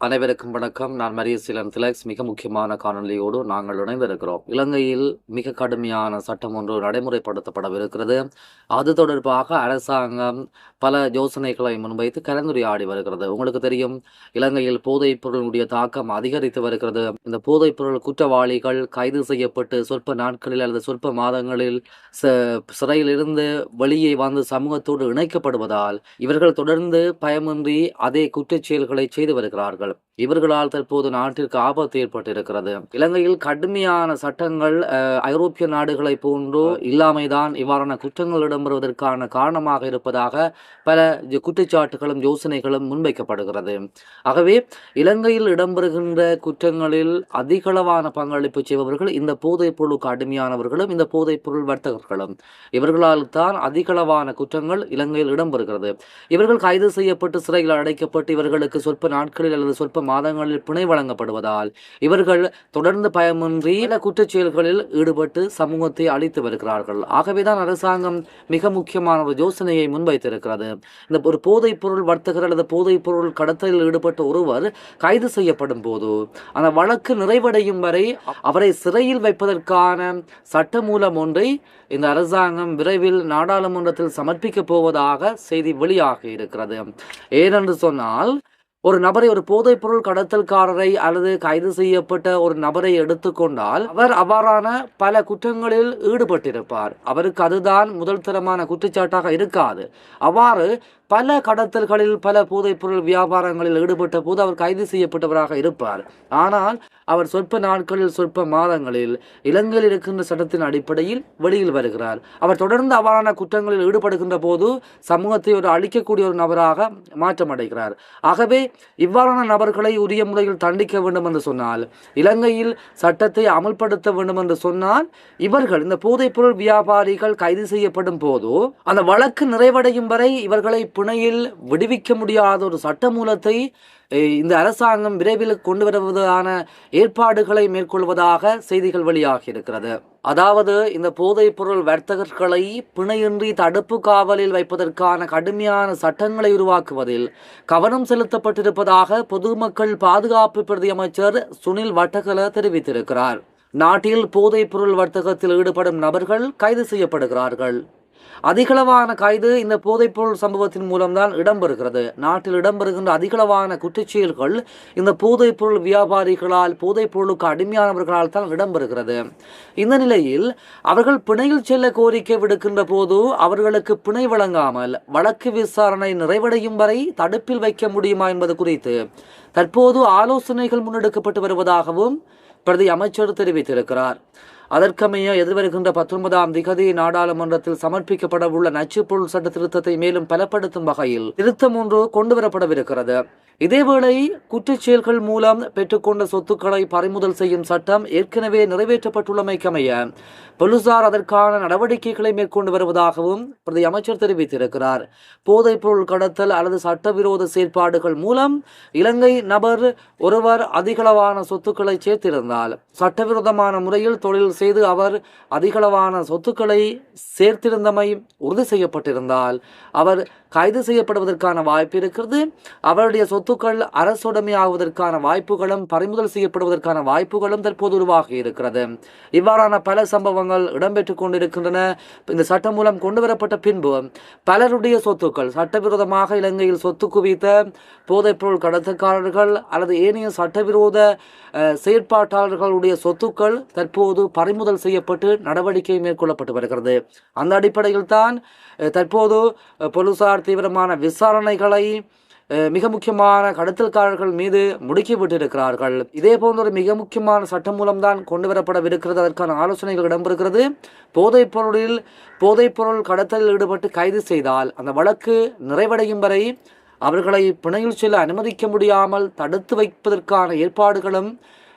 அனைவருக்கும் வணக்கம். நான் மரியசீலன் திலக்ஸ் மிக முக்கியமான காணொலியோடு நாங்கள் இணைந்திருக்கிறோம். இலங்கையில் மிக கடுமையான சட்டம் ஒன்று நடைமுறைப்படுத்தப்படவிருக்கிறது. அது தொடர்பாக அரசாங்கம் பல யோசனைகளை முன்வைத்து கலந்துரையாடி வருகிறது. உங்களுக்கு தெரியும் இலங்கையில் போதைப் பொருளுடைய தாக்கம் அதிகரித்து வருகிறது. இந்த போதைப் பொருள் குற்றவாளிகள் கைது செய்யப்பட்டு சொற்ப நாட்களில் அல்லது சொற்ப மாதங்களில் ச- சிறையிலிருந்து வெளியே வந்து சமூகத்தோடு இணைக்கப்படுவதால் இவர்கள் தொடர்ந்து பயமின்றி அதே குற்றச் செயல்களை செய்து வருகிறார்கள். develop இவர்களால் தற்போது நாட்டிற்கு ஆபத்து ஏற்பட்டிருக்கிறது. இலங்கையில் கடுமையான சட்டங்கள் ஐரோப்பிய நாடுகளை போன்றோ இல்லாமைதான் இவ்வாறான குற்றங்கள் இடம்பெறுவதற்கான காரணமாக இருப்பதாக பல குற்றச்சாட்டுகளும் யோசனைகளும் முன்வைக்கப்படுகிறது. ஆகவே இலங்கையில் இடம்பெறுகின்ற குற்றங்களில் அதிகளவான பங்களிப்பு செய்பவர்கள் இந்த போதைப் பொருளுக்கு அடிமையானவர்களும் இந்த போதைப் பொருள் வர்த்தகர்களும். இவர்களால் தான் அதிகளவான குற்றங்கள் இலங்கையில் இடம்பெறுகிறது. இவர்கள் கைது செய்யப்பட்டு சிறையில் அடைக்கப்பட்டு இவர்களுக்கு சொற்ப நாட்களில் அல்லது சொற்ப மாதங்களில் பிணை வழங்கப்படுவதால் இவர்கள் தொடர்ந்து பயமின்றி குற்றச்செயல்களில் குற்றச் செயல்களில் ஈடுபட்டு சமூகத்தை அழித்து வருகிறார்கள். ஆகவேதான் அரசாங்கம் மிக முக்கியமான ஒரு யோசனையை முன்வைத்திருக்கிறது. இந்த ஒரு போதைப் பொருள் வர்த்தகர் அல்லது போதைப் பொருள் கடத்தலில் ஈடுபட்ட ஒருவர் கைது செய்யப்படும் போது அந்த வழக்கு நிறைவடையும் வரை அவரை சிறையில் வைப்பதற்கான சட்டமூலம் ஒன்றை இந்த அரசாங்கம் விரைவில் நாடாளுமன்றத்தில் சமர்ப்பிக்கப் போவதாக செய்தி வெளியாகி இருக்கிறது. ஏனென்று சொன்னால் ஒரு நபரை ஒரு போதைப் பொருள் கடத்தல்காரரை அல்லது கைது செய்யப்பட்ட ஒரு நபரை எடுத்துக்கொண்டால் அவர் அவ்வாறான பல குற்றங்களில் ஈடுபட்டிருப்பார். அவருக்கு அதுதான் முதல் தரமான குற்றச்சாட்டாக இருக்காது. அவ்வாறு பல கடத்தல்களில் பல போதைப் பொருள் வியாபாரங்களில் ஈடுபட்ட போது அவர் கைது செய்யப்பட்டவராக இருப்பார். ஆனால் அவர் சொற்ப நாட்களில் சொற்ப மாதங்களில் இலங்கையில் இருக்கின்ற சட்டத்தின் அடிப்படையில் வெளியில் வருகிறார். அவர் தொடர்ந்து அவ்வாறான குற்றங்களில் ஈடுபடுகின்ற போது சமூகத்தை ஒரு அழிக்கக்கூடிய ஒரு நபராக மாற்றமடைகிறார் ஆகவே இவ்வாறான நபர்களை உரிய முறையில் தண்டிக்க வேண்டும் என்று சொன்னால் இலங்கையில் சட்டத்தை அமல்படுத்த வேண்டும் என்று சொன்னால் இவர்கள் இந்த போதைப்பொருள் வியாபாரிகள் கைது செய்யப்படும் போது அந்த வழக்கு நிறைவடையும் வரை இவர்களை பிணையில் விடுவிக்க முடியாத ஒரு சட்டமூலத்தை இந்த அரசாங்கம் விரைவில் கொண்டு வருவதான ஏற்பாடுகளை மேற்கொள்வதாக செய்திகள் வெளியாகி இருக்கிறது அதாவது இந்த போதைப் பொருள் வர்த்தகர்களை பிணையின்றி தடுப்பு காவலில் வைப்பதற்கான கடுமையான சட்டங்களை உருவாக்குவதில் கவனம் செலுத்தப்பட்டிருப்பதாக பொதுமக்கள் பாதுகாப்பு பிரதியமைச்சர் சுனில் வட்டகல தெரிவித்திருக்கிறார். நாட்டில் போதைப் பொருள் வர்த்தகத்தில் ஈடுபடும் நபர்கள் கைது செய்யப்படுகிறார்கள். அதிகளவான கைது இந்த போதைப்பொருள் சம்பவத்தின் மூலம்தான் இடம்பெறுகிறது. நாட்டில் இடம்பெறுகின்ற அதிகளவான குற்றச்செயல்கள் இந்த போதைப்பொருள் வியாபாரிகளால் போதைப்பொருளுக்கு அடிமையானவர்களால் தான் இடம்பெறுகிறது. இந்த நிலையில் அவர்கள் பிணையில் செல்ல கோரிக்கை விடுக்கின்ற போது அவர்களுக்கு பிணை வழங்காமல் வழக்கு விசாரணை நிறைவடையும் வரை தடுப்பில் வைக்க முடியுமா என்பது குறித்து தற்போது ஆலோசனைகள் முன்னெடுக்கப்பட்டு வருவதாகவும் பிரதி அமைச்சர் தெரிவித்திருக்கிறார். அதற்கமைய எதிர்வருகின்ற பத்தொன்பதாம் திகதி நாடாளுமன்றத்தில் சமர்ப்பிக்கப்பட உள்ள சட்ட திருத்தத்தை மேலும் பலப்படுத்தும் வகையில் திருத்தம் ஒன்று கொண்டுவரப்படவிருக்கிறது. இதேவேளை குற்றச்செயல்கள் மூலம் பெற்றுக்கொண்ட சொத்துக்களை பறிமுதல் செய்யும் சட்டம் ஏற்கனவே நிறைவேற்றப்பட்டுள்ளமைக்கமைய போலீசார் அதற்கான நடவடிக்கைகளை மேற்கொண்டு வருவதாகவும் பிரதி அமைச்சர் தெரிவித்திருக்கிறார். போதைப் பொருள் கடத்தல் அல்லது சட்டவிரோத செயற்பாடுகள் மூலம் இலங்கை நபர் ஒருவர் அதிகளவான சொத்துக்களை சேர்த்திருந்தால் சட்டவிரோதமான முறையில் தொழில் செய்து அவர் அதிகளவான சொத்துக்களை சேர்த்திருந்தமை உறுதி செய்யப்பட்டிருந்தால் அவர் கைது செய்யப்படுவதற்கான வாய்ப்பு இருக்கிறது அவருடைய சொத்துக்கள் அரசுடைமையாவதற்கான வாய்ப்புகளும் பறிமுதல் செய்யப்படுவதற்கான வாய்ப்புகளும் தற்போது உருவாகி இருக்கிறது. இவ்வாறான பல சம்பவங்கள் இடம்பெற்றுக் கொண்டிருக்கின்றன. இந்த சட்டம் மூலம் கொண்டு வரப்பட்ட பின்பு பலருடைய சொத்துக்கள் சட்டவிரோதமாக இலங்கையில் சொத்து குவித்த போதைப்பொருள் கடத்தக்காரர்கள் அல்லது ஏனைய சட்டவிரோத செயற்பாட்டாளர்களுடைய சொத்துக்கள் தற்போது பறிமுதல் செய்யப்பட்டு நடவடிக்கை மேற்கொள்ளப்பட்டு வருகிறது. அந்த அடிப்படையில் தான் தற்போது போலீசார் தீவிரமான விசாரணைகளை மிக முக்கியமான கடத்தல்காரர்கள் மீது முடுக்கிவிட்டிருக்கிறார்கள். இதே போன்ற ஒரு மிக முக்கியமான சட்டம் மூலம்தான் கொண்டு வரப்படவிருக்கிறது. அதற்கான ஆலோசனைகள் இடம்பெறுகிறது. போதைப் பொருளில் போதைப் பொருள் கடத்தலில் ஈடுபட்டு கைது செய்தால் அந்த வழக்கு நிறைவடையும் வரை அவர்களை பிணையில் செல்ல அனுமதிக்க முடியாமல் தடுத்து வைப்பதற்கான ஏற்பாடுகளும்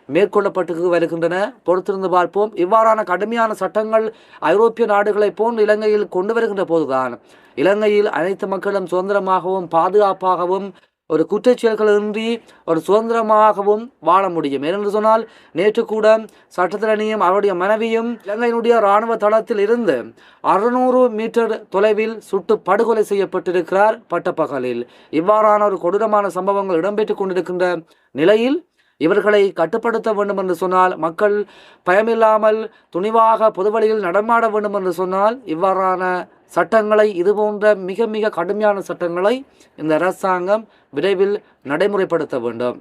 மேற்கொள்ளப்பட்டு வருகின்றன பொறுத்திருந்து பார்ப்போம். இவ்வாறான கடுமையான சட்டங்கள் ஐரோப்பிய நாடுகளைப் போன்று இலங்கையில் கொண்டு வருகின்ற போதுதான். இலங்கையில் அனைத்து மக்களும் சுதந்திரமாகவும் பாதுகாப்பாகவும் ஒரு குற்றச்செயல்களின்றி ஒரு சுதந்திரமாகவும் வாழ முடியும். ஏனென்று சொன்னால் நேற்று கூட சட்டத்திரணியும் அவருடைய மனைவியும் இலங்கையினுடைய இராணுவ தளத்தில் இருந்து அறுநூறு மீட்டர் தொலைவில் சுட்டு படுகொலை செய்யப்பட்டிருக்கிறார் பட்டப்பகலில். இவ்வாறான ஒரு கொடூரமான சம்பவங்கள் இடம்பெற்றுக் கொண்டிருக்கின்ற நிலையில் இவர்களை கட்டுப்படுத்த வேண்டும் என்று சொன்னால் மக்கள் பயமில்லாமல் துணிவாக பொதுவழியில் நடமாட வேண்டும் என்று சொன்னால் இவ்வாறான சட்டங்களை இதுபோன்ற மிக மிக கடுமையான சட்டங்களை இந்த அரசாங்கம் விரைவில் நடைமுறைப்படுத்த வேண்டும்.